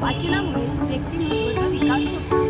वाचनामुळे व्यक्तिमत्वाचा विकास होतो.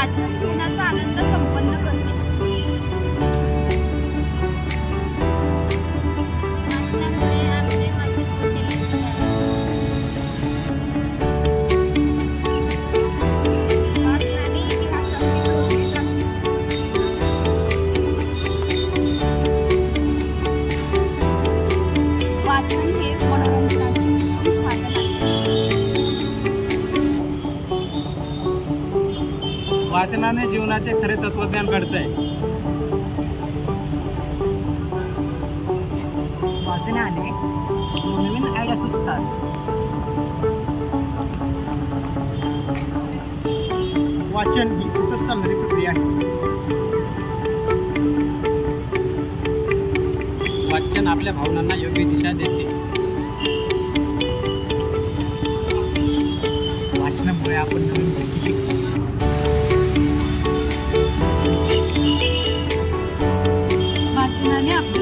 वाचन जीवनाचा आनंद संपन्न करतो. वाचनाने जीवनाचे खरे तत्वज्ञान घडत आहे वाचनाने नवीन आयडिया सुचतात वाचन ही सतत चालणारी प्रक्रिया आहे. वाचन आपल्या भावनांना योग्य दिशा देते. वाचनामुळे आपण কারণে আপনার